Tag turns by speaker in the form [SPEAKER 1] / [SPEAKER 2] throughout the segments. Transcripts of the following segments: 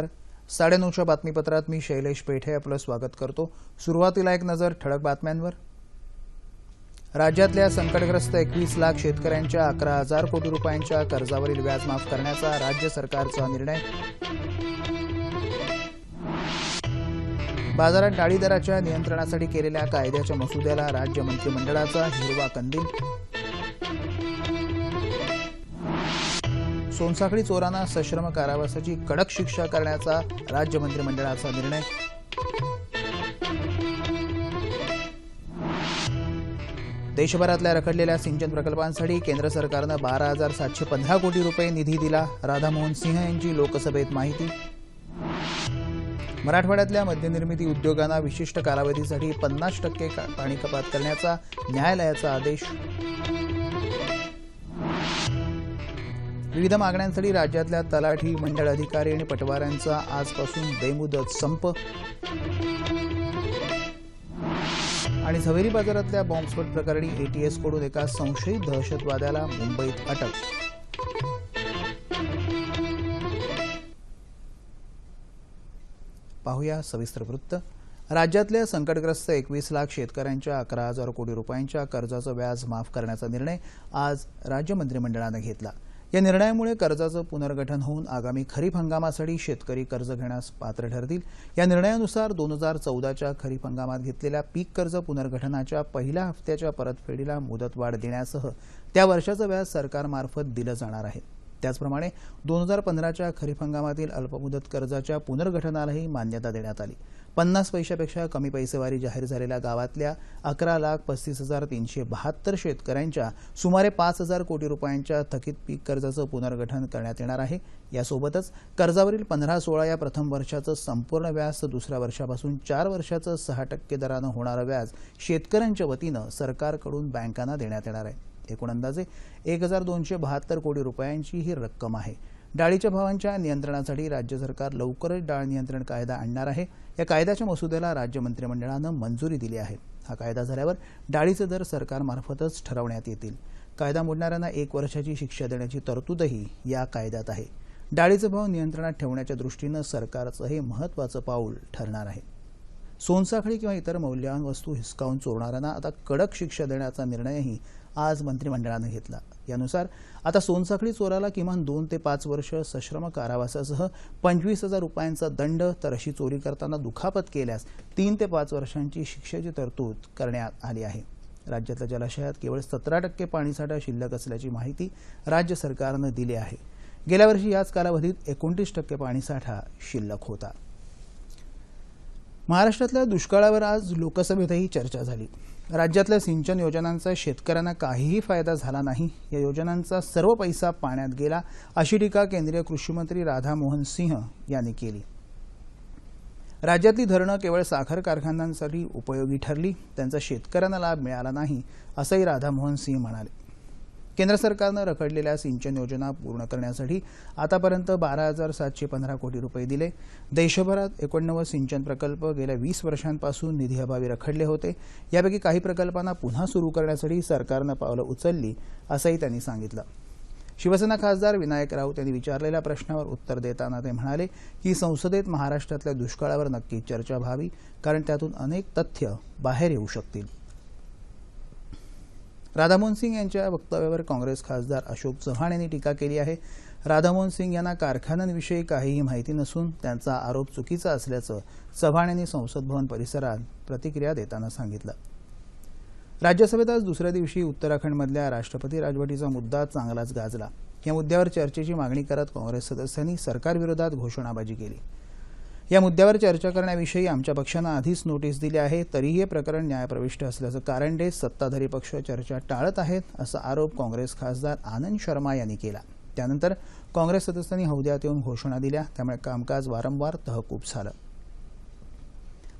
[SPEAKER 1] नमस्कार. साडेनऊच्या बातमीपत्रात मी शैलेश पेठे आपलं स्वागत करतो. सुरुवातीला एक नजर ठळक बातम्यांवर. राज्यातल्या संकटग्रस्त एकवीस लाख शेतकऱ्यांच्या अकरा हजार कोटी रुपयांच्या कर्जावरील व्याज माफ करण्याचा राज्य सरकारचा निर्णय. बाजारात डाळी दराच्या नियंत्रणासाठी केलेल्या कायद्याच्या मसुद्याला राज्य मंत्रिमंडळाचा हिरवा कंदील. सोनसाखळी चोरांना सश्रम कारावासाची कडक शिक्षा करण्याचा राज्य मंत्रिमंडळाचा निर्णय. देशभरातल्या रखडलेल्या सिंचन प्रकल्पांसाठी केंद्र सरकारनं बारा हजार सातशे पंधरा कोटी रुपये निधी दिला. राधामोहन सिंह यांची लोकसभेत माहिती. मराठवाड्यातल्या मद्यनिर्मिती उद्योगांना विशिष्ट कालावधीसाठी पन्नास टक्के पाणी कपात करण्याचा न्यायालयाचा आदेश. विविध मागण्यांसाठी राज्यातल्या तलाठी मंडळ अधिकारी आणि पटवाऱ्यांचा आजपासून बेमुदत संप. आणि झवेरी बाजारातल्या बॉम्बस्फोट प्रकरणी एटीएसकडून एका संशयित दहशतवाद्याला मुंबईत अटक. पाहूया सविस्तर वृत्त. राज्यातल्या संकटग्रस्त एकवीस लाख शेतकऱ्यांच्या अकरा हजार कोटी रुपयांच्या कर्जाचं व्याज माफ करण्याचा निर्णय आज राज्य मंत्रिमंडळानं घेतला. या निर्णयामुळे कर्जाचं पुनर्गठन होऊन आगामी खरीप हंगामासाठी शेतकरी कर्ज घेण्यास पात्र ठरतील. या निर्णयानुसार दोन हजार चौदाच्या खरीप हंगामात घेतलेल्या पीक कर्ज पुनर्गठनाच्या पहिल्या हप्त्याच्या परतफेडीला मुदतवाढ देण्यासह त्या वर्षाचं व्याज सरकारमार्फत दिलं जाणार आहे. त्याचप्रमाणे दोन हजार पंधराच्या खरीप हंगामातील अल्पमुदत कर्जाच्या पुनर्गठनालाही मान्यता देण्यात आली. पन्नास पैशापेक्षा कमी पैसेवारी जाहीर झालेल्या गावातल्या अकरा लाख पस्तीस हजार तीनशे बहात्तर शेतकऱ्यांच्या सुमारे पाच हजार कोटी रुपयांच्या थकीत पीक कर्जाचं पुनर्गठन करण्यात येणार आहे. यासोबतच कर्जावरील पंधरा सोळा या प्रथम वर्षाचं संपूर्ण व्याज तर दुसऱ्या वर्षापासून चार वर्षाचं सहा टक्के दरानं होणारं व्याज शेतकऱ्यांच्या वतीनं सरकारकडून बँकांना देण्यात येणार आहे. एकूण अंदाजे एक हजार दोनशे बहात्तर कोटी रुपयांची ही रक्कम आहे. डाळीच्या भावांच्या नियंत्रणासाठी राज्य सरकार लवकरच डाळ नियंत्रण कायदा आणणार आहे. या कायद्याच्या मसुद्याला राज्य मंत्रिमंडळानं मंजुरी दिली आहे. हा कायदा झाल्यावर डाळीचे दर सरकारमार्फतच ठरवण्यात येतील. कायदा मोडणाऱ्यांना एक वर्षाची शिक्षा देण्याची तरतूदही या कायद्यात आहे. डाळीचे भाव नियंत्रणात ठेवण्याच्या दृष्टीनं सरकारचं हे महत्त्वाचं पाऊल ठरणार आहे. सोनसाखळी किंवा इतर मौल्यवान वस्तू हिसकावून चोरणाऱ्यांना आता कडक शिक्षा देण्याचा निर्णयही आज मंत्रिमंडळानं घेतला. यानुसार आता सोनसाखळी चोराला किमान दोन ते पाच वर्ष सश्रम कारावासासह पंचवीस हजार रुपयांचा दंड तर अशी चोरी करताना दुखापत केल्यास तीन ते पाच वर्षांची शिक्षेची तरतूद करण्यात आली आहे. राज्यातल्या जलाशयात केवळ सतरा टक्के पाणीसाठा शिल्लक असल्याची माहिती राज्य सरकारनं दिली आहे. गेल्या वर्षी याच कालावधीत एकोणतीस टक्के पाणीसाठा शिल्लक होता. महाराष्ट्रातल्या दुष्काळावर आज लोकसभेतही चर्चा झाली. राज्यातल्या सिंचन योजनांचा शेतकऱ्यांना काहीही फायदा झाला नाही. या योजनांचा सर्व पैसा पाण्यात गेला अशी टीका केंद्रीय कृषीमंत्री राधामोहन सिंह यांनी केली. राज्यातली धरणं केवळ साखर कारखान्यांसाठी उपयोगी ठरली त्यांचा शेतकऱ्यांना लाभ मिळाला नाही असंही राधामोहन सिंह म्हणाले. केंद्र सरकारनं रखडलेल्या सिंचन योजना पूर्ण करण्यासाठी आतापर्यंत बारा हजार सातशे पंधरा कोटी रुपये दिले. देशभरात एकोणनव्वद सिंचन प्रकल्प गेल्या वीस वर्षांपासून निधीअभावी रखडले होते. यापैकी काही प्रकल्पांना पुन्हा सुरू करण्यासाठी सरकारनं पावलं उचलली असंही त्यांनी सांगितलं. शिवसेना खासदार विनायक राऊत यांनी विचारलेल्या प्रश्नावर उत्तर देताना ते म्हणाले की संसदेत महाराष्ट्रातल्या दुष्काळावर नक्की चर्चा व्हावी कारण त्यातून अनेक तथ्य बाहेर येऊ शकतील. राधामोहन सिंग यांच्या वक्तव्यावर काँग्रेस खासदार अशोक चव्हाण यांनी टीका केली आहे. राधामोहन सिंग यांना कारखान्यांविषयी काहीही माहिती नसून त्यांचा आरोप चुकीचा असल्याचं चव्हाण यांनी संसद भवन परिसरात प्रतिक्रिया देताना सांगितलं. राज्यसभेत आज दुसऱ्या दिवशी उत्तराखंडमधल्या राष्ट्रपती राजवटीचा मुद्दा चांगलाच गाजला. या मुद्द्यावर चर्चेची मागणी करत काँग्रेस सदस्यांनी सरकारविरोधात घोषणाबाजी केली. या मुद्द्यावर चर्चा करण्याविषयी आमच्या पक्षानं आधीच नोटीस दिली आहे. तरीही हे प्रकरण न्यायप्रविष्ट असल्याचं कारण देत सत्ताधारी पक्ष चर्चा टाळत आहेत असा आरोप काँग्रेस खासदार आनंद शर्मा यांनी केला. त्यानंतर काँग्रेस सदस्यांनी हौद्यात येऊन घोषणा दिल्या. त्यामुळे कामकाज वारंवार तहकूब झालं.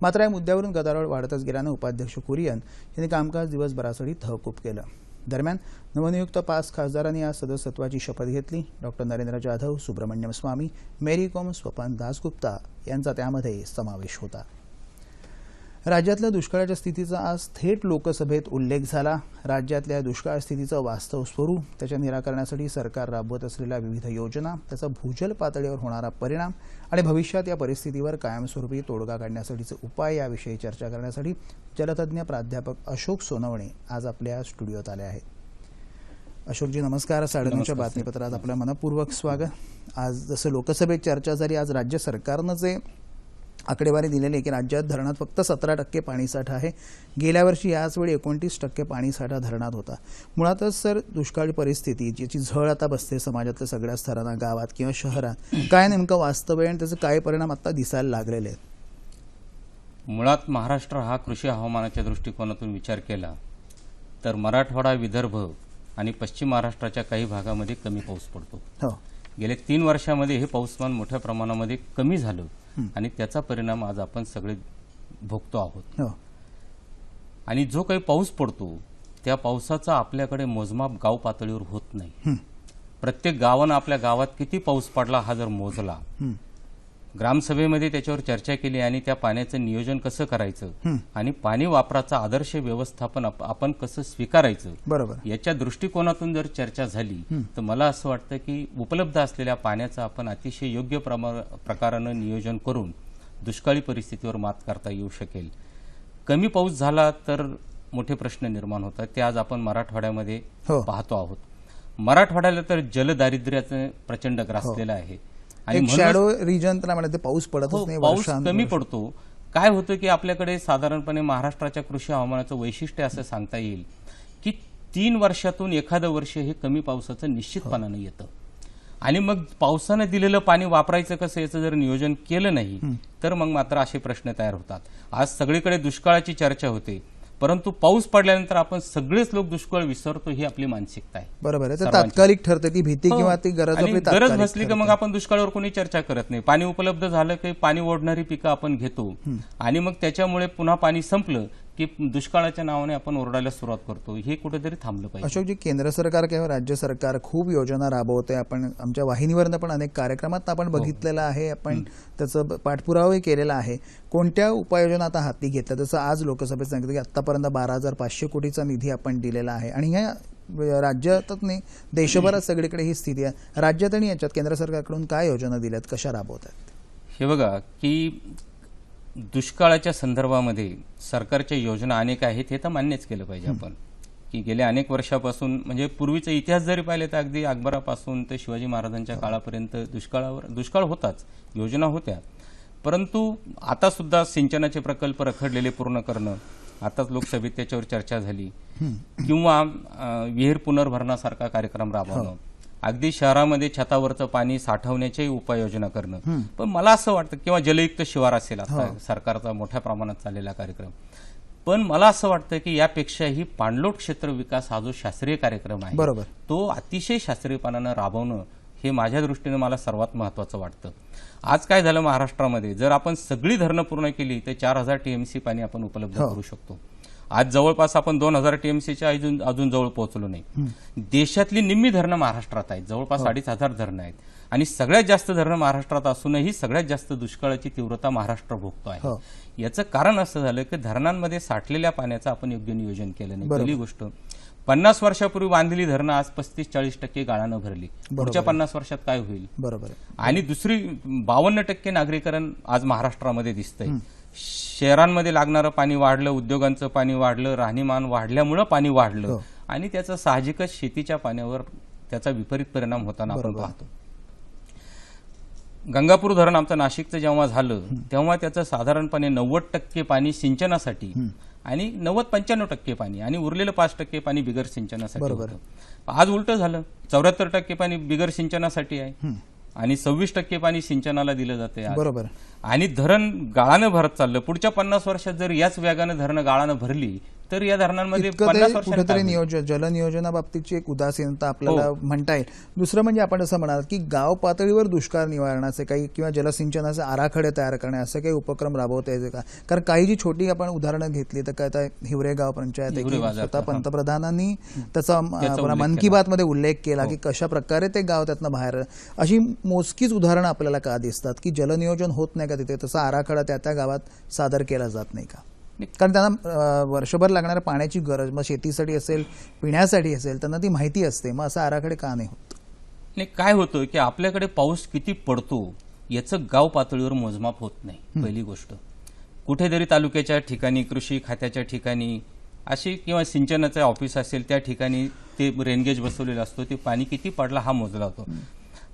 [SPEAKER 1] मात्र या मुद्द्यावरून गदारोळ वाढतच गेल्यानं उपाध्यक्ष कुरियन यांनी कामकाज दिवसभरासाठी तहकूब केलं. दरम्यान नवनियुक्त पाच खासदारांनी आज सदस्यत्वाची शपथ घेतली. डॉक्टर नरेंद्र जाधव सुब्रमण्यम स्वामी मेरी कोम स्वपन दासगुप्ता यांचा त्यामध्ये समावेश होता. राज्यातल्या दुष्काळाच्या स्थितीचा आज थेट लोकसभेत उल्लेख झाला. राज्यातल्या दुष्काळ स्थितीचं वास्तव स्वरूप त्याच्या निराकरणासाठी सरकार राबवत असलेल्या विविध योजना त्याचा भूजल पातळीवर होणारा परिणाम आणि भविष्यात या परिस्थितीवर कायमस्वरूपी तोडगा काढण्यासाठीचे उपाय याविषयी चर्चा करण्यासाठी जलतज्ञ प्राध्यापक अशोक सोनवणे आज आपल्या स्टुडिओत आले आहेत. अशोकजी नमस्कार. साडेनऊच्या बातमीपत्रात आपलं मनपूर्वक स्वागत. आज जसं लोकसभेत चर्चा झाली आज राज्य सरकारनं जे आकडेवारी दिलेली आहे की राज्यात धरणात फक्त सतरा टक्के पाणीसाठा आहे. गेल्या वर्षी याच वेळी एकोणतीस टक्के पाणीसाठा धरणात होता. मुळातच सर दुष्काळी परिस्थिती ज्याची झळ आता बसते समाजातल्या सगळ्या स्तरांना गावात किंवा शहरात काय नेमकं वास्तव आहे आणि त्याचे काय परिणाम आता दिसायला लागलेले आहेत?
[SPEAKER 2] मुळात महाराष्ट्र हा कृषी हवामानाच्या दृष्टिकोनातून विचार केला तर मराठवाडा विदर्भ आणि पश्चिम महाराष्ट्राच्या काही भागामध्ये कमी पाऊस पडतो.
[SPEAKER 1] हो.
[SPEAKER 2] गेल्या तीन वर्षामध्ये हे पाऊसमान मोठ्या प्रमाणामध्ये कमी झालं. आणि त्याचा परिणाम आज आपण सगळे भोगतो आहोत
[SPEAKER 1] हो
[SPEAKER 2] आणि जो काही पाऊस पडतो त्या पावसाचा आपल्याकडे मोजमाप गाव पातळीवर होत नाही. प्रत्येक गावानं आपल्या गावात किती पाऊस पडला हा जर मोजला. ग्रामसभेमध्ये त्याच्यावर चर्चा केली आणि त्या पाण्याचं नियोजन कसं करायचं?
[SPEAKER 1] हं.
[SPEAKER 2] आणि पाणी वापराचं आदर्श व्यवस्थापन आप- आपण कसं स्वीकारायचं?
[SPEAKER 1] बरोबर.
[SPEAKER 2] याच्या दृष्टिकोनातून जर चर्चा झाली तर मला असं वाटतं की उपलब्ध असलेल्या पाण्याचं आपण अतिशय योग्य प्रकारानं नियोजन करून दुष्काळी परिस्थितीवर मात करता येऊ शकेल. कमी पाऊस झाला तर मोठे प्रश्न निर्माण होतात. ते आज आपण मराठवाड्यामध्ये
[SPEAKER 1] हो.
[SPEAKER 2] पाहतो आहोत. मराठवाड्याला तर जलदारिद्र्याचं प्रचंड ग्रासलेलं आहे. आणि
[SPEAKER 1] शॅडो रिजन त्याला म्हणतात ते पाऊस पडतच
[SPEAKER 2] हो,
[SPEAKER 1] नाही
[SPEAKER 2] पाऊस. कमी पडतो. काय होतं की आपल्याकडे साधारणपणे महाराष्ट्राच्या कृषी हवामानाचं वैशिष्ट्य असं सांगता येईल की तीन वर्षातून एखादं वर्ष हे कमी पावसाचं निश्चितपणानं येतं. आणि मग पावसानं दिलेलं पाणी वापरायचं कसं याचं जर नियोजन केलं नाही तर मग मात्र असे प्रश्न तयार होतात. आज सगळीकडे दुष्काळाची चर्चा होते. परंतु पाऊस पडल्यानंतर आपण सगळेच लोक दुष्काळ विसरतो ही आपली मानसिकता आहे
[SPEAKER 1] बरोबर आहे. तात्कालिक ठरते ती भीती
[SPEAKER 2] हो.
[SPEAKER 1] किंवा ती गरज
[SPEAKER 2] गरज नसली की. मग आपण दुष्काळावर कोणी चर्चा करत नाही पाणी उपलब्ध झालं की पाणी ओढणारी पिकं आपण घेतो आणि मग त्याच्यामुळे पुन्हा पाणी संपलं की दुष्काळाच्या नावाने आपण ओरडायला सुरुवात करतो. हे कुठेतरी थांबलं पाहिजे.
[SPEAKER 1] अशोकजी केंद्र सरकार किंवा राज्य सरकार खूप योजना राबवते. आपण आमच्या वाहिनीवरनं पण अनेक कार्यक्रमात आपण बघितलेलं आहे. आपण त्याचं पाठपुरावाही केलेला आहे. कोणत्या उपाययोजना आता हाती घेतल्या? जसं आज लोकसभेत सांगितलं की आतापर्यंत बारा हजार पाचशे कोटीचा निधी आपण दिलेला आहे. आणि ह्या राज्यातच नाही देशभरात सगळीकडे ही स्थिती आहे. राज्यात आणि याच्यात केंद्र सरकारकडून काय योजना दिल्यात? कशा राबवतात?
[SPEAKER 2] हे बघा की दुष्काळाच्या संदर्भामध्ये सरकारच्या योजना अनेक आहेत हे तर मान्यच केलं पाहिजे आपण. की गेल्या अनेक वर्षापासून म्हणजे पूर्वीचा इतिहास जरी पाहिले तर अगदी अकबरापासून ते शिवाजी महाराजांच्या काळापर्यंत दुष्काळावर दुष्काळ होताच योजना होत्या. परंतु आता सुद्धा सिंचनाचे प्रकल्प रखडलेले पूर्ण करणं आताच लोकसभेत त्याच्यावर चर्चा झाली. किंवा विहीर पुनर्भरणासारखा कार्यक्रम राबवणं. अगदी शहरामध्ये छतावरचं पाणी साठवण्याच्याही उपाययोजना करणं. पण मला असं वाटतं किंवा जलयुक्त शिवार असेल आता सरकारचा मोठ्या प्रमाणात चाललेला कार्यक्रम. पण मला असं वाटतं की यापेक्षाही पाणलोट क्षेत्र विकास हा जो शास्त्रीय कार्यक्रम आहे
[SPEAKER 1] बरोबर.
[SPEAKER 2] तो अतिशय शास्त्रीयपणानं राबवणं हे माझ्या दृष्टीने मला सर्वात महत्वाचं वाटतं. आज काय झालं महाराष्ट्रामध्ये? जर आपण सगळी धरणं पूर्ण केली तर चार हजार टीएमसी पाणी आपण उपलब्ध
[SPEAKER 1] हो.
[SPEAKER 2] करू शकतो. आज जवळपास आपण दोन हजार टीएमसीच्या अजून अजून जवळ पोहोचलो नाही. देशातली निम्मी धरणं महाराष्ट्रात आहेत. जवळपास अडीच हजार धरणं आहेत. आणि सगळ्यात जास्त धरणं महाराष्ट्रात असूनही सगळ्यात जास्त दुष्काळाची तीव्रता महाराष्ट्र भोगतो आहे.
[SPEAKER 1] हो.
[SPEAKER 2] याचं कारण असं झालं की धरणांमध्ये साठलेल्या पाण्याचं आपण योग्य नियोजन केलं नाही. पहिली गोष्ट पन्नास वर्षापूर्वी बांधलेली धरणं आज पस्तीस चाळीस टक्के गाळानं भरली. पुढच्या पन्नास वर्षात काय होईल?
[SPEAKER 1] बरोबर.
[SPEAKER 2] आणि दुसरी बावन्न टक्के नागरीकरण आज महाराष्ट्रामध्ये दिसतंय. शहरांमध्ये लागणारं पाणी वाढलं उद्योगांचं पाणी वाढलं राहणीमान वाढल्यामुळं पाणी वाढलं
[SPEAKER 1] हो.
[SPEAKER 2] आणि त्याचा साहजिकच शेतीच्या पाण्यावर त्याचा विपरीत परिणाम होताना आपण पाहतो. गंगापूर धरण आमचं नाशिकचं जेव्हा झालं तेव्हा त्याचं साधारणपणे नव्वद टक्के पाणी सिंचनासाठी आणि नव्वद पंच्याण्णव टक्के पाणी आणि उरलेलं पाच टक्के पाणी बिगर सिंचनासाठी आज उलट झालं. चौऱ्याहत्तर टक्के पाणी बिगर सिंचनासाठी आहे. आणि सव्वीस टक्के पाणी सिंचनाला दिलं जाते.
[SPEAKER 1] बरोबर
[SPEAKER 2] आणि धरण गाळानं भरत चाललं पुढच्या पन्नास वर्षात जर याच वेगानं धरणं गाळानं भरली तर या धरणांमध्ये
[SPEAKER 1] कुठेतरी? नियोजन जलनियोजनाबाबतीची एक उदासीनता आपल्याला
[SPEAKER 2] हो.
[SPEAKER 1] म्हणता येईल दुसरं म्हणजे आपण असं म्हणाल की गाव पातळीवर दुष्काळ निवारणाचे काही किंवा जलसिंचनाचे आराखडे तयार करणे असे काही उपक्रम राबवता येते का कारण काही जी छोटी आपण उदाहरणं घेतली तर काय आता हिवरे गाव पंचायत स्वतः
[SPEAKER 2] हा.
[SPEAKER 1] पंतप्रधानांनी त्याचा मन की. बात मध्ये उल्लेख केला की कशा प्रकारे ते गाव त्यातनं बाहेर अशी मोजकीच उदाहरणं आपल्याला का दिसतात की जलनियोजन होत नाही का तिथे तसा आराखडा त्या त्या गावात सादर केला जात नाही का कारण त्यांना वर्षभर लागणाऱ्या पाण्याची गरज मग शेतीसाठी असेल पिण्यासाठी असेल त्यांना ती माहिती असते. मग असं आराखडे का नाही होत?
[SPEAKER 2] नाही काय होतं की आपल्याकडे पाऊस किती पडतो याचं गाव पातळीवर मोजमाप होत नाही पहिली गोष्ट. कुठेतरी तालुक्याच्या ठिकाणी कृषी खात्याच्या ठिकाणी अशी किंवा सिंचनाचं ऑफिस असेल त्या ठिकाणी ते रेनगेज बसवलेलं असतो ते पाणी किती पडलं हा मोजला होतो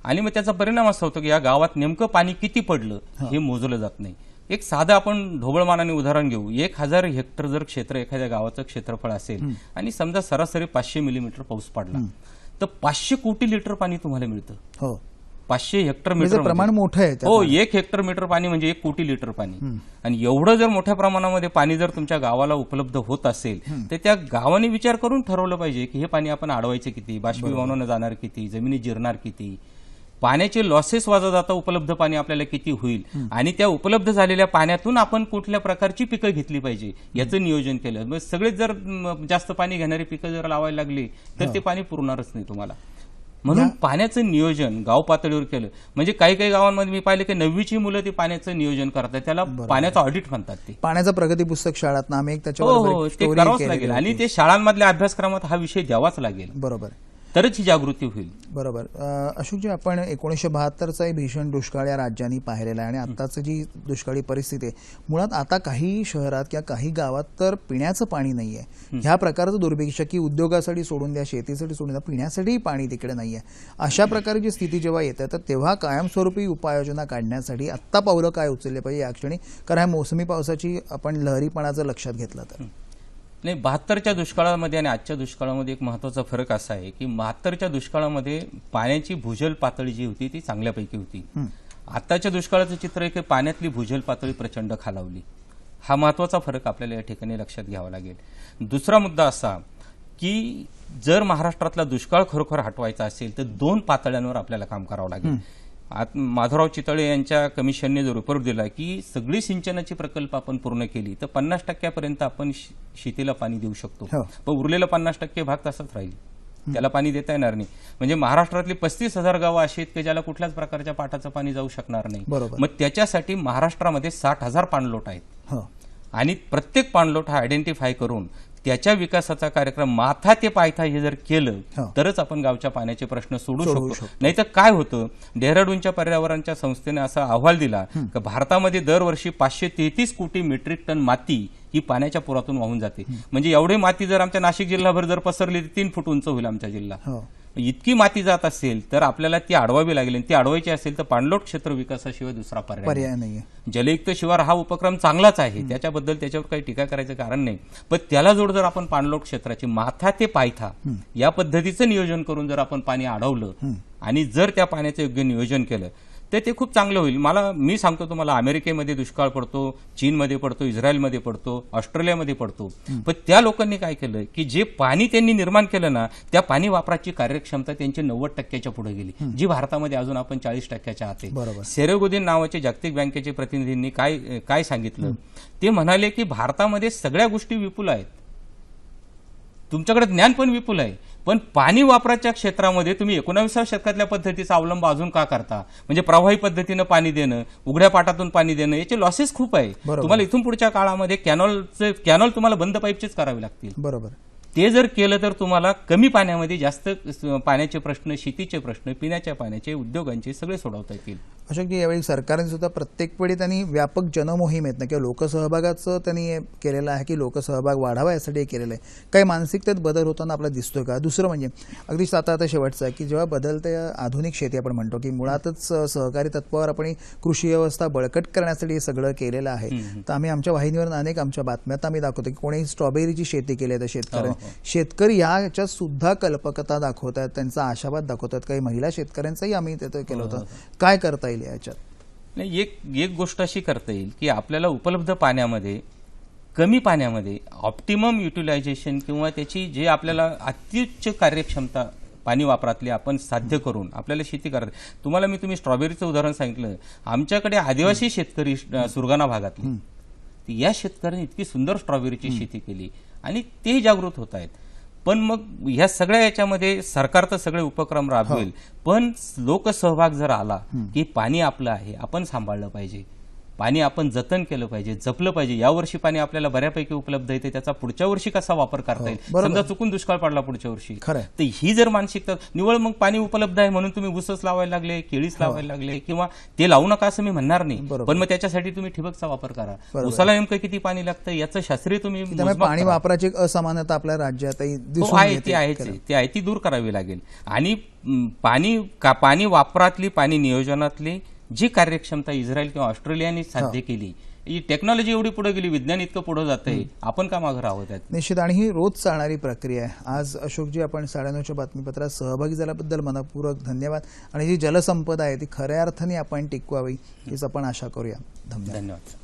[SPEAKER 2] आणि मग त्याचा परिणाम असा होतो की या गावात नेमकं पाणी किती पडलं हे मोजलं जात नाही. एक साधं आपण ढोबळमानाने उदाहरण घेऊ. एक हजार हेक्टर जर क्षेत्र एखाद्या गावाचं क्षेत्रफळ असेल आणि समजा सरासरी पाचशे मिलीमीटर पाऊस पडला तर पाचशे कोटी लिटर पाणी तुम्हाला मिळतं.
[SPEAKER 1] हो.
[SPEAKER 2] पाचशे हेक्टर
[SPEAKER 1] म्हणजे
[SPEAKER 2] मीटर
[SPEAKER 1] प्रमाण मोठं आहे
[SPEAKER 2] हो एक हेक्टर मीटर पाणी म्हणजे एक कोटी लिटर पाणी. आणि एवढं जर मोठ्या प्रमाणामध्ये पाणी जर तुमच्या गावाला उपलब्ध होत असेल तर त्या गावाने विचार करून ठरवलं पाहिजे की हे पाणी आपण अडवायचे किती बाष्पीभवनानं जाणार किती जमिनीत जिरणार किती. पाण्याचे लॉसेस वाजा जाता उपलब्ध पाणी आपल्याला किती होईल? आणि त्या उपलब्ध झालेल्या पाण्यातून आपण कुठल्या प्रकारची पिकं घेतली पाहिजे? याचं नियोजन केलं. मग सगळेच जर जास्त पाणी घेणारी पिकं जर लावायला लागली तर ते पाणी पुरणारच नाही तुम्हाला. म्हणून पाण्याचं नियोजन गाव पातळीवर केलं. म्हणजे काही काही गावांमध्ये मी पाहिलं की नववीची मुलं ती पाण्याचं नियोजन करतात. त्याला पाण्याचं ऑडिट म्हणतात ते.
[SPEAKER 1] पाण्याचं प्रगती पुस्तक शाळात आम्ही एक
[SPEAKER 2] हो
[SPEAKER 1] त्याच्यावर
[SPEAKER 2] हो. ते
[SPEAKER 1] story
[SPEAKER 2] करावंच लागेल. आणि ते शाळांमधल्या अभ्यासक्रमात हा विषय द्यावाच लागेल.
[SPEAKER 1] बरोबर.
[SPEAKER 2] तरच ही जागृती होईल.
[SPEAKER 1] बरोबर. अशोकजी आपण एकोणीसशे बहात्तरचा भीषण दुष्काळ या राज्यांनी पाहिलेला आहे आणि आत्ताची जी दुष्काळी परिस्थिती आहे मुळात आता काही शहरात किंवा काही गावात तर पिण्याचं पाणी नाही आहे ह्या प्रकारचं दुर्भिक्ष की उद्योगासाठी सोडून द्या शेतीसाठी सोडून द्या पिण्यासाठीही पाणी तिकडे नाही आहे अशा प्रकारची स्थिती जेव्हा येते तर तेव्हा कायमस्वरूपी उपाययोजना काढण्यासाठी आत्ता पावलं काय उचलले पाहिजे या क्षणी? कारण ह्या मोसमी पावसाची आपण लहरीपणाचं लक्षात घेतलं तर.
[SPEAKER 2] नाही बहात्तरच्या दुष्काळामध्ये आणि आजच्या दुष्काळामध्ये एक महत्त्वाचा फरक असा आहे की बहात्तरच्या दुष्काळामध्ये पाण्याची भूजल पातळी जी होती ती चांगल्यापैकी होती. आताच्या दुष्काळाचं चित्र आहे की पाण्यातली भूजल पातळी प्रचंड खालावली. हा महत्त्वाचा फरक आपल्याला या ठिकाणी लक्षात घ्यावा लागेल. दुसरा मुद्दा असा की जर महाराष्ट्रातला दुष्काळ खरोखर हटवायचा असेल तर दोन पातळ्यांवर आपल्याला काम करावं लागेल. आत- माधवराव चितळे यांच्या कमिशनने जो रिपोर्ट दिला की सगळी सिंचनाची प्रकल्प आपण पूर्ण केली तर पन्नास टक्क्यापर्यंत आपण शेतीला पाणी देऊ शकतो.
[SPEAKER 1] हो.
[SPEAKER 2] पण उरलेला पन्नास टक्के भाग तसाच राहील. त्याला पाणी देता येणार नाही. म्हणजे महाराष्ट्रातली पस्तीस हजार गावं अशी आहेत की ज्याला कुठल्याच प्रकारच्या पाटाचं पाणी जाऊ शकणार नाही. मग त्याच्यासाठी महाराष्ट्रामध्ये साठ हजार पाणलोट आहेत.
[SPEAKER 1] हो.
[SPEAKER 2] आणि प्रत्येक पाणलोट हा आयडेंटिफाय करून त्याच्या विकासाचा कार्यक्रम माथा ते पायथा हे जर केलं. तरच आपण गावच्या पाण्याचे प्रश्न सोडू शकतो. नाही तर काय होतं? डेहराडूनच्या पर्यावरणच्या संस्थेने असा अहवाल दिला की भारतामध्ये दरवर्षी पाचशे तेहतीस कोटी मेट्रिक टन माती ही पाण्याच्या पुरातून वाहून जाते. म्हणजे एवढी माती जर आमच्या नाशिक जिल्हाभर जर पसरली तर तीन फूट उंच होईल आमचा जिल्हा.
[SPEAKER 1] हो.
[SPEAKER 2] इतकी माती जात असेल तर आपल्याला ती अडवावी लागेल. आणि ती अडवायची असेल तर पाणलोट क्षेत्र विकासाशिवाय दुसरा पर्याय नाही. जलयुक्त शिवार हा उपक्रम चांगलाच आहे. त्याच्याबद्दल त्याच्यावर काही टीका करायचं कारण नाही. पण त्याला जोड जर आपण पाणलोट क्षेत्राची माथा ते पायथा या पद्धतीचं नियोजन करून जर आपण पाणी अडवलं आणि जर त्या पाण्याचं योग्य नियोजन केलं तर ते खूप चांगलं होईल. मला मी सांगतो तुम्हाला अमेरिकेमध्ये दुष्काळ पडतो चीनमध्ये पडतो इस्रायलमध्ये पडतो ऑस्ट्रेलियामध्ये पडतो. पण त्या लोकांनी काय केलं की जे पाणी त्यांनी निर्माण केलं ना त्या पाणी वापराची कार्यक्षमता त्यांची नव्वद टक्क्याच्या पुढे गेली. जी भारतामध्ये अजून आपण चाळीस टक्क्याच्या आत आहे.
[SPEAKER 1] बरोबर.
[SPEAKER 2] सेरेगोदीन नावाचे जागतिक बँकेचे प्रतिनिधींनी काय काय सांगितलं? ते म्हणाले की भारतामध्ये सगळ्या गोष्टी विपुल आहेत. तुमच्याकडे ज्ञान पण विपुल आहे. पण पाणी वापराच्या क्षेत्रामध्ये तुम्ही एकोणाविसाव्या शतकातल्या पद्धतीचा अवलंब अजून का करता? म्हणजे प्रवाही पद्धतीनं पाणी देणं उघड्या पाटातून पाणी देणं याचे लॉसेस खूप आहे. तुम्हाला इथून पुढच्या काळामध्ये कॅनॉलचे कॅनॉल तुम्हाला बंद पाईपचेच करावे लागतील.
[SPEAKER 1] बरोबर.
[SPEAKER 2] ते जर केलं तर तुम्हाला कमी पाण्यामध्ये जास्त पाण्याचे प्रश्न शेतीचे प्रश्न पिण्याच्या पाण्याचे उद्योगांचे सगळे सोडवता येतील.
[SPEAKER 1] अशोकजी यावेळी सरकारने सुद्धा प्रत्येक वेळी त्यांनी व्यापक जनमोहीम आहेत ना किंवा लोकसहभागाचं त्यांनी हे केलेलं आहे की लोकसहभाग वाढावा यासाठी हे केलेलं आहे. काही मानसिकतेत बदल होताना आपल्याला दिसतोय का? दुसरं म्हणजे अगदी आता आता शेवटचं आहे की जेव्हा बदलते आधुनिक शेती आपण म्हणतो की मुळातच सहकारी तत्वावर आपण ही कृषी व्यवस्था बळकट करण्यासाठी हे सगळं केलेलं आहे. तर आम्ही आमच्या वाहिनीवर अनेक आमच्या बातम्यात आम्ही दाखवतो की कोणी स्ट्रॉबेरीची शेती केली आहे तर शेतकऱ्यांनी शेतकरी या याच्यात सुद्धा कल्पकता दाखवत आहेत त्यांचा आशावाद दाखवतात काही महिला शेतकऱ्यांचंही आम्ही तिथं केलं होतं. काय करता येईल याच्यात.
[SPEAKER 2] नाही एक एक गोष्ट अशी करता येईल की आपल्याला उपलब्ध पाण्यामध्ये कमी पाण्यामध्ये ऑप्टिमम युटिलायझेशन किंवा त्याची जे आपल्याला अत्युच्च कार्यक्षमता पाणी वापरातली आपण साध्य करून आपल्याला शेती करत तुम्हाला मी तुम्ही स्ट्रॉबेरीचं उदाहरण सांगितलं. आमच्याकडे आदिवासी शेतकरी सुरगाणा भागातले. या शेतकऱ्यांनी इतकी सुंदर स्ट्रॉबेरीची शेती केली आणि तेही जागृत होत आहेत. पण मग ह्या सगळ्या याच्यामध्ये सरकार तर सगळे उपक्रम राबवेल. पण लोकसहभाग जर आला की पाणी आपलं आहे आपण सांभाळलं पाहिजे. पाणी आपण जतन केलं पाहिजे जपलं पाहिजे या वर्षी पाणी आपल्याला बऱ्यापैकी उपलब्ध आहे त्याचा पुढच्या वर्षी कसा वापर करता येईल
[SPEAKER 1] बरोबर.
[SPEAKER 2] समजा चुकून दुष्काळ पडला पुढच्या वर्षी. तर ही जर मानसिकता निवळ मग पाणी उपलब्ध आहे म्हणून तुम्ही ऊसच लावायला लागले केळीच लावायला लागले किंवा ते लावू नका असं मी म्हणणार नाही. पण मग त्याच्यासाठी तुम्ही ठिबकचा वापर करा. ऊसाला नेमकं किती पाणी लागतं याचं शास्त्रीय तुम्ही
[SPEAKER 1] पाणी. वापराची असमानता आपल्या राज्यातही
[SPEAKER 2] हो आहे. ती आहे. ती आहे ती दूर करावी लागेल आणि पाणी का पाणी वापरातली पाणी नियोजनातली जी कार्यक्षमता इस्रायल किंवा ऑस्ट्रेलियाने साध्य केली ही टेक्नॉलॉजी एवढी पुढे गेली विज्ञान इतकं पुढे जातंय आपण का मागं राहत आहेत
[SPEAKER 1] निश्चित आणि ही रोज चालणारी प्रक्रिया आहे. आज अशोकजी आपण साडेनऊच्या बातमीपत्रात सहभागी झाल्याबद्दल मनपूर्वक धन्यवाद. आणि जी जलसंपदा आहे ती खऱ्या अर्थाने आपण टिकवावी हीच आपण आशा करूया. धन्यवाद.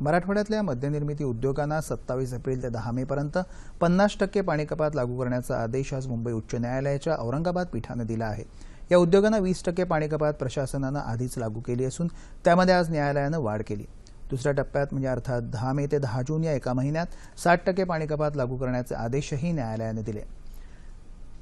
[SPEAKER 1] मराठवाड्यातल्या मद्यनिर्मिती उद्योगांना सत्तावीस एप्रिल ते दहा मे पर्यंत पन्नास टक्के पाणी कपात लागू करण्याचा आदेश आज मुंबई उच्च न्यायालयाच्या औरंगाबाद पीठानं दिला आहे. या उद्योगांना वीस टक्के पाणी कपात प्रशासनानं आधीच लागू केली असून त्यामध्ये आज न्यायालयानं वाढ केली. दुसऱ्या टप्प्यात म्हणजे अर्थात दहा मे ते दहा जून या एका महिन्यात साठ टक्के पाणी कपात लागू करण्याचे आदेशही न्यायालयानं दिले.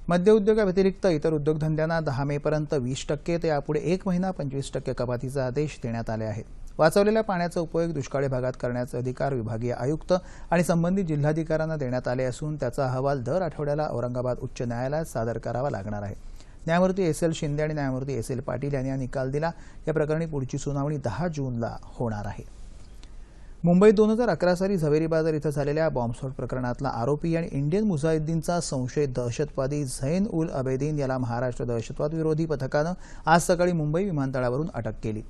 [SPEAKER 1] मद्य उद्योगाव्यतिरिक्त इतर उद्योगधंद्यांना दहा मे पर्यंत वीस टक्के ते यापुढे एक महिना पंचवीस टक्के कपातीचे आदेश देण्यात आले आहेत. वाचवलेल्या पाण्याचा उपयोग दुष्काळी भागात करण्याचे अधिकार विभागीय आयुक्त आणि संबंधित जिल्हाधिकाऱ्यांना देण्यात आले असून त्याचा अहवाल दर आठवड्याला औरंगाबाद उच्च न्यायालयात सादर करावा लागणार आहे. न्यायमूर्ती एस एल शिंदे आणि न्यायमूर्ती एस एल पाटील यांनी हा निकाल दिला. या प्रकरणी पुढची सुनावणी दहा जूनला होणार आहे. मुंबईत दोन हजार अकरा साली झवेरी बाजार इथं झालेल्या बॉम्बस्फोट प्रकरणातला आरोपी आणि इंडियन मुजाहिद्दीनचा संशयित दहशतवादी झैन उल अबेदीन याला महाराष्ट्र दहशतवाद विरोधी पथकानं आज सकाळी मुंबई विमानतळावरून अटक केली.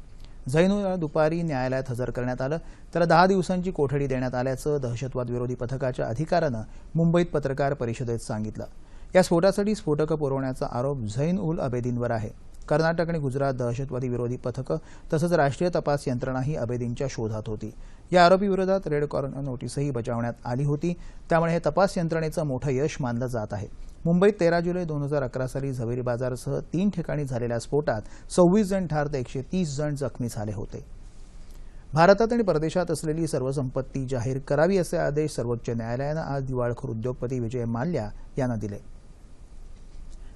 [SPEAKER 1] झैन उल दुपारी न्यायालयात हजर करण्यात आलं. त्याला दहा दिवसांची कोठडी देण्यात आल्याचं दहशतवाद विरोधी पथकाच्या अधिकाऱ्यानं मुंबईत पत्रकार परिषदेत सांगितलं. या स्फोटासाठी स्फोटकं पुरवण्याचा आरोप झैन उल अबेदीनवर आहे. कर्नाटक आणि गुजरात दहशतवादी विरोधी पथकं तसंच राष्ट्रीय तपास यंत्रणाही अबेदींच्या शोधात होती. या आरोपीविरोधात रेड कॉर्नर नोटीसही बजावण्यात आली होती. त्यामुळे हे तपास यंत्रणेचं मोठं यश मानलं जात आहे. मुंबईत तेरा जुलै दोन हजार अकरा साली झवेरी बाजारसह तीन ठिकाणी झालेल्या स्फोटात सव्वीस जण ठार तर एकशे तीस जण जखमी झाले होते. भारतात आणि परदेशात असलेली सर्व संपत्ती जाहीर करावी असे आदेश सर्वोच्च न्यायालयानं आज दिवाळखोर उद्योगपती विजय माल्या यांना दिले.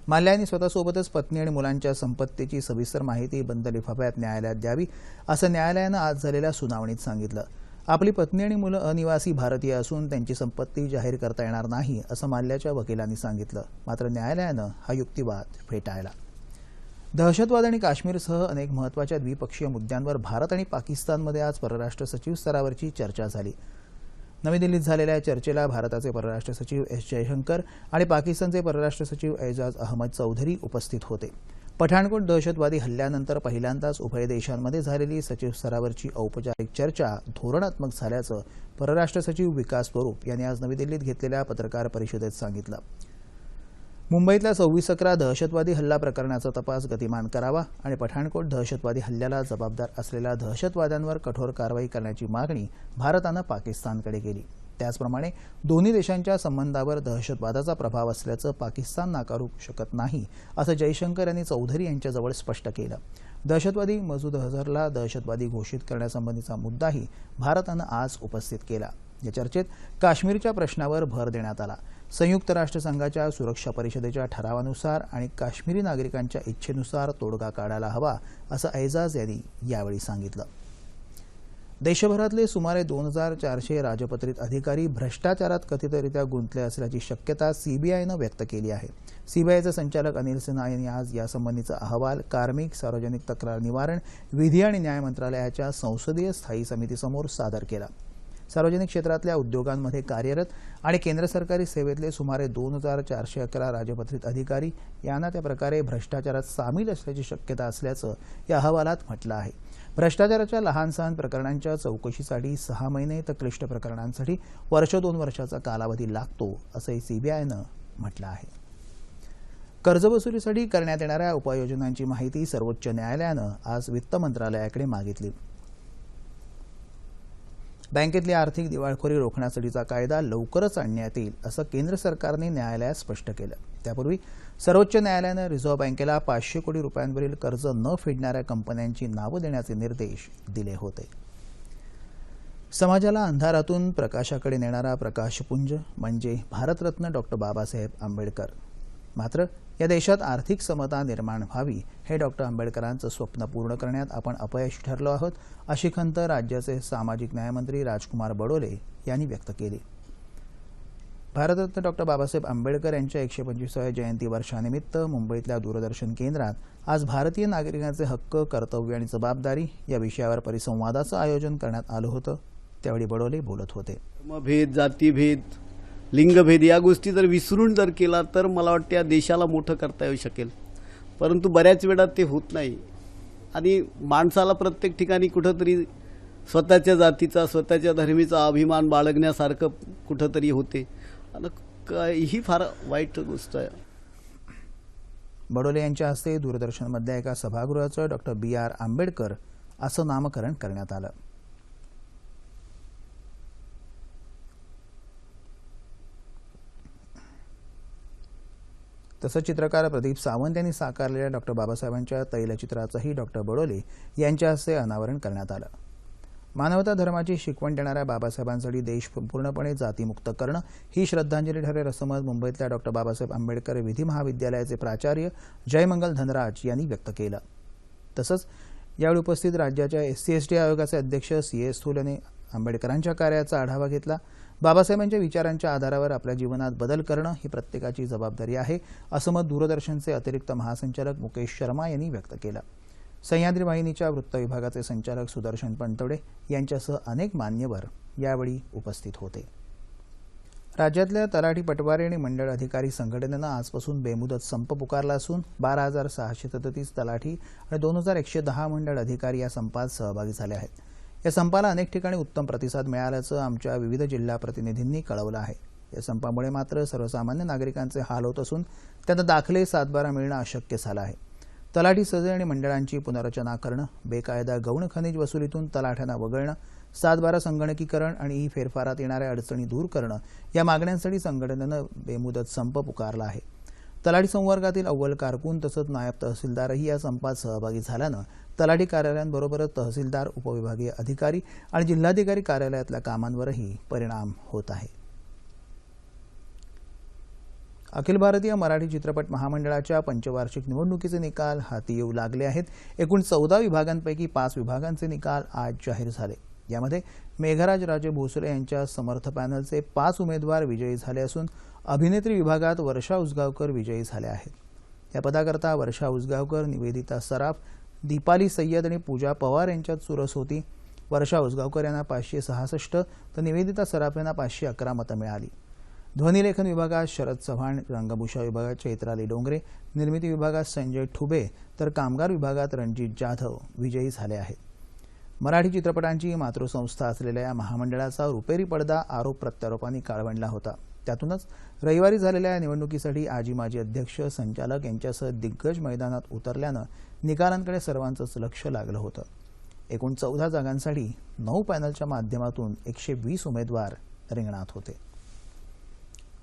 [SPEAKER 1] माल्या यांनी स्वतःसोबतच पत्नी आणि मुलांच्या संपत्तीची सविस्तर माहिती बंद लिफाफ्यात न्यायालयात द्यावी असं न्यायालयानं आज झालेल्या सुनावणीत सांगितलं. आपली पत्नी आणि मुलं अनिवासी भारतीय असून त्यांची संपत्ती जाहीर करता येणार नाही असं माल्याच्या वकिलांनी सांगितलं. मात्र न्यायालयानं हा युक्तिवाद फेटाळला. दहशतवाद आणि काश्मीरसह अनेक महत्त्वाच्या द्विपक्षीय मुद्द्यांवर भारत आणि पाकिस्तानमध्ये आज परराष्ट्र सचिव स्तरावरची चर्चा झाली. नवी दिल्लीत झालेल्या चर्चेला भारताचे परराष्ट्र सचिव एस जयशंकर आणि पाकिस्तानचे परराष्ट्र सचिव एजाज अहमद चौधरी उपस्थित होते. पठाणकोट दहशतवादी हल्ल्यानंतर पहिल्यांदाच उभय देशांमध्ये झालेली सचिव स्तरावरची औपचारिक चर्चा धोरणात्मक झाल्याचं परराष्ट्र सचिव विकास स्वरूप यांनी आज नवी दिल्लीत घेतलेल्या पत्रकार परिषदेत सांगितलं. मुंबईतल्या सव्वीस अकरा दहशतवादी हल्ला प्रकरणाचा तपास गतिमान करावा आणि पठाणकोट दहशतवादी हल्ल्याला जबाबदार असलेल्या दहशतवाद्यांवर कठोर कारवाई करण्याची मागणी भारतानं पाकिस्तानकडे केली. त्याचप्रमाणे दोन्ही देशांच्या संबंधावर दहशतवादाचा प्रभाव असल्याचं पाकिस्तान नाकारू शकत नाही असं जयशंकर यांनी चौधरी यांच्याजवळ स्पष्ट केलं. दहशतवादी मसूद अझहरला दहशतवादी घोषित करण्यासंबंधीचा मुद्दाही भारतानं आज उपस्थित केला. या चर्चेत काश्मीरच्या प्रश्नावर भर देण्यात आला. संयुक्त राष्ट्रसंघाच्या सुरक्षा परिषदेच्या ठरावानुसार आणि काश्मीरी नागरिकांच्या इच्छेनुसार तोडगा काढायला हवा असं ऐजाज यांनी यावेळी सांगितलं. देशभरातले सुमारे दोन हजार चारशे राजपत्रित अधिकारी भ्रष्टाचारात कथितरित्या गुंतले असल्याची शक्यता सीबीआयनं व्यक्त केली आहे. सीबीआयचे संचालक अनिल सिन्हा यांनी आज यासंबंधीचा अहवाल कार्मिक सार्वजनिक तक्रार निवारण विधी आणि न्याय मंत्रालयाच्या संसदीय स्थायी समितीसमोर सादर केला. सार्वजनिक क्षेत्रातल्या उद्योगांमध्ये कार्यरत आणि केंद्र सरकारी सेवेतले सुमारे दोन हजार चारशे अकरा राजपत्रित अधिकारी यांना त्या प्रकारे भ्रष्टाचारात सामील असल्याची शक्यता असल्याचं या अहवालात म्हटलं आहे. भ्रष्टाचाराच्या लहान सहान प्रकरणांच्या चौकशीसाठी सहा महिने तर क्लिष्ट प्रकरणांसाठी वर्ष दोन वर्षाचा कालावधी लागतो असंही सीबीआयनं म्हटलं आहे. कर्जवसुलीसाठी करण्यात येणाऱ्या उपाययोजनांची माहिती सर्वोच्च न्यायालयानं आज वित्त मंत्रालयाकडे मागितली. बँकेतली आर्थिक दिवाळखोरी रोखण्यासाठीचा कायदा लवकरच आणण्यात येईल असं केंद्र सरकारने न्यायालयात स्पष्ट केलं. त्यापूर्वी सर्वोच्च न्यायालयानं रिझर्व्ह बँकेला पाचशे कोटी रुपयांवरील कर्ज न फेडणाऱ्या कंपन्यांची नावं देण्याचे निर्देश दिले होते. समाजाला अंधारातून प्रकाशाकडे नेणारा प्रकाशपुंज म्हणजे भारतरत्न डॉक्टर बाबासाहेब आंबेडकर. मात्र या देशात आर्थिक समता निर्माण व्हावी हे डॉक्टर आंबेडकरांचं स्वप्न पूर्ण करण्यात आपण अपयशी ठरलो आहोत अशी खंत राज्याचे सामाजिक न्यायमंत्री राजकुमार बडोले यांनी व्यक्त केली. भारतरत्न डॉक्टर बाबासाहेब आंबेडकर यांच्या एकशे पंचवीसाव्या जयंती वर्षानिमित्त मुंबईतल्या दूरदर्शन केंद्रात आज भारतीय नागरिकांचे हक्क कर्तव्य आणि जबाबदारी या विषयावर परिसंवादाचं आयोजन करण्यात आलं होतं. त्यावेळी बडोले बोलत होते.
[SPEAKER 3] धर्मभेद जातीभेद लिंगभेद. या गोष्टी जर विसरून जर केला तर मला वाटतं या देशाला मोठं करता येऊ शकेल. परंतु बऱ्याच वेळा ते होत नाही. आणि माणसाला प्रत्येक ठिकाणी कुठंतरी स्वतःच्या जातीचा स्वतःच्या धर्मीचा अभिमान बाळगण्यासारखं कुठंतरी होते. आणि ही फार वाईट गोष्ट आहे.
[SPEAKER 1] बडोले यांच्या हस्ते दूरदर्शनमधल्या एका सभागृहाचं डॉक्टर बी आर आंबेडकर असं नामकरण करण्यात आलं. तसंच चित्रकार प्रदीप सावंत यांनी साकारलेल्या डॉक्टर बाबासाहेबांच्या तैलचित्राचंही डॉक्टर बडोले यांच्या हस्ते अनावरण करण्यात आलं. मानवता धर्माची शिकवण देणाऱ्या बाबासाहेबांसाठी देश पूर्णपणे जातीमुक्त करणं ही श्रद्धांजली ठरेल असं मत मुंबईतल्या डॉक्टर बाबासाहेब आंबेडकर विधी महाविद्यालयाचे प्राचार्य जयमंगल धनराज यांनी व्यक्त केलं. तसंच यावेळी उपस्थित राज्याच्या एस सी एस टी आयोगाचे अध्यक्ष सी एस थूल यांनी आंबेडकरांच्या कार्याचा आढावा घेतला. बाबासाहेबांच्या विचारांच्या आधारावर आपल्या जीवनात बदल करणं ही प्रत्येकाची जबाबदारी आहे असं मत दूरदर्शनचे अतिरिक्त महासंचालक मुकेश शर्मा यांनी व्यक्त केलं. सह्याद्री वाहिनीच्या वृत्त विभागाचे संचालक सुदर्शन पणतवडे यांच्यासह अनेक मान्यवर यावेळी उपस्थित होते. राज्यातल्या तलाठी पटवारी आणि मंडळ अधिकारी संघटनेनं आजपासून बेमुदत संप पुकारला असून बारा हजार सहाशे सदतीस तलाठी आणि दोन हजार एकशे दहा मंडळ अधिकारी या संपात सहभागी झाले आहेत. या संपाला अनेक ठिकाणी उत्तम प्रतिसाद मिळाल्याचं आमच्या विविध जिल्हा प्रतिनिधींनी कळवलं आहे. या संपामुळे मात्र सर्वसामान्य नागरिकांचे हाल होत असून त्यांना दाखले सातबारा मिळणं अशक्य झालं आहे. तलाठी सजे आणि मंडळांची पुनर्रचना करणं बेकायदा गौण खनिज वसुलीतून तलाठ्यांना वगळणं सातबारा संगणकीकरण आणि ई फेरफारात येणाऱ्या अडचणी दूर करणं या मागण्यांसाठी संघटनेनं बेमुदत संप पुकारला आहे. तलाठी संवर्गातील अव्वल कारकून तसंच नायब तहसीलदारही या संपात सहभागी झाल्यानं तलाठी कार्यालयांबरोबरच तहसीलदार उपविभागीय अधिकारी आणि जिल्हाधिकारी कार्यालयातल्या कामांवरही परिणाम होत आहे. अखिल भारतीय मराठी चित्रपट महामंडळाच्या पंचवार्षिक निवडणुकीचे निकाल हाती येऊ लागले आहेत. एकूण चौदा विभागांपैकी पाच विभागांचे निकाल आज जाहीर झाले. यामध्ये मेघराज राजे भोसले यांच्या समर्थ पॅनलचे पाच उमेदवार विजयी झाले असून अभिनेत्री विभागात वर्षा उसगावकर विजयी झाल्या आहेत. या पदाकरता वर्षा उसगावकर निवेदिता सराफ दीपाली सय्यद आणि पूजा पवार यांच्यात चुरस होती. वर्षा उसगावकर यांना पाचशे सहासष्ट तर निवेदिता सराफ यांना पाचशे अकरा मतं मिळाली. ध्वनिलेखन विभागात शरद चव्हाण रंगभूषा विभागात चैत्राली डोंगरे निर्मिती विभागात संजय ठुबे तर कामगार विभागात रणजित जाधव विजयी झाले आहेत. मराठी चित्रपटांची मातृसंस्था असलेल्या या महामंडळाचा रुपेरी पडदा आरोप प्रत्यारोपांनी काळवंडला होता. त्यातूनच रविवारी झालेल्या या निवडणुकीसाठी आजी माजी अध्यक्ष संचालक यांच्यासह दिग्गज मैदानात उतरल्यानं निकालांकडे सर्वांचंच लक्ष लागलं होतं. एकूण चौदा जागांसाठी नऊ पॅनलच्या माध्यमातून एकशे वीस उमेदवार रिंगणात होते.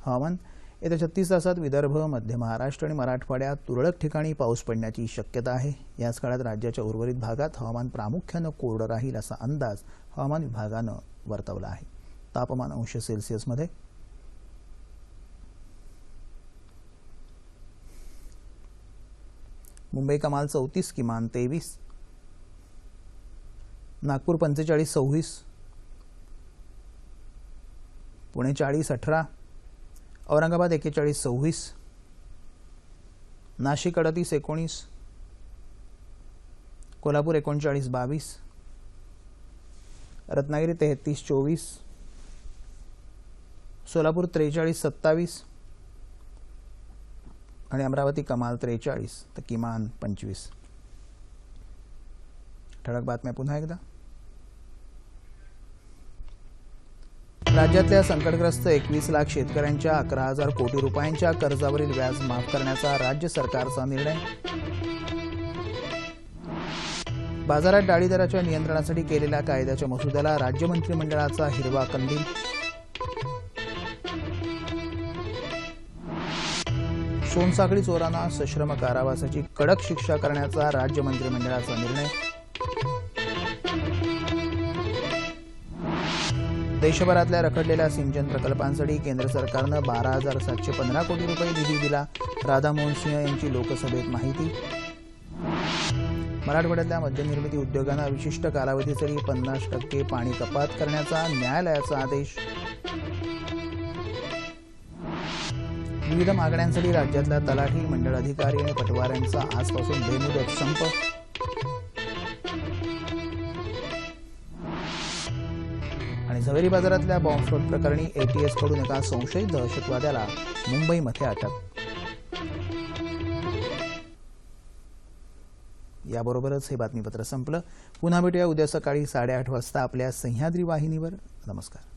[SPEAKER 1] हवामान येत्या छत्तीस तासात विदर्भ मध्य महाराष्ट्र आणि मराठवाड्यात तुरळक ठिकाणी पाऊस पडण्याची शक्यता आहे. याच काळात राज्याच्या उर्वरित भागात हवामान प्रामुख्यानं कोरडं राहील असा अंदाज हवामान विभागानं वर्तवला आहे. तापमान अंश सेल्सिअसमध्ये मुंबई कमाल चौतीस किमान तेवीस. नागपूर पंचेचाळीस सव्वीस. पुणे चाळीस अठरा. औरंगाबाद एक्केचाळीस सव्वीस. नाशिक अडतीस एकोणीस. कोल्हापूर एकोणचाळीस बावीस. रत्नागिरी तेहतीस चोवीस. सोलापूर त्रेचाळीस सत्तावीस. आणि अमरावती कमाल त्रेचाळीस तर किमान पंचवीस. ठळक बातम्या पुन्हा एकदा. राज्यातल्या संकटग्रस्त एकवीस लाख शेतकऱ्यांच्या अकरा हजार कोटी रुपयांच्या कर्जावरील व्याज माफ करण्याचा राज्य सरकारचा निर्णय. बाजारात डाळी दराच्या नियंत्रणासाठी केलेल्या कायद्याच्या मसुद्याला राज्य मंत्रिमंडळाचा हिरवा कंदील. सोनसाखळी चोरांना सश्रम कारावासाची कडक शिक्षा करण्याचा राज्य मंत्रिमंडळाचा निर्णय. देशभरातल्या रखडलेल्या सिंचन प्रकल्पांसाठी केंद्र सरकारनं बारा हजार सातशे पंधरा कोटी रुपये निधी दिला. राधामोहन सिंह यांची लोकसभेत माहिती. मराठवाड्यातल्या मद्यनिर्मिती उद्योगांना विशिष्ट कालावधीसाठी पन्नास टक्के पाणी कपात करण्याचा न्यायालयाचा आदेश. विविध मागण्यांसाठी राज्यातल्या तलाठी मंडळ अधिकारी आणि पटवाऱ्यांचा आजपासून बेमुदत संप. आणि झवेरी बाजारातल्या बॉम्बस्फोट प्रकरणी एटीएसकडून एका संशयित दहशतवाद्याला मुंबईमध्ये अटक. याबरोबरच हे बातमीपत्र संपलं. पुन्हा भेटूया उद्या सकाळी साडेआठ वाजता आपल्या सह्याद्री वाहिनीवर. नमस्कार.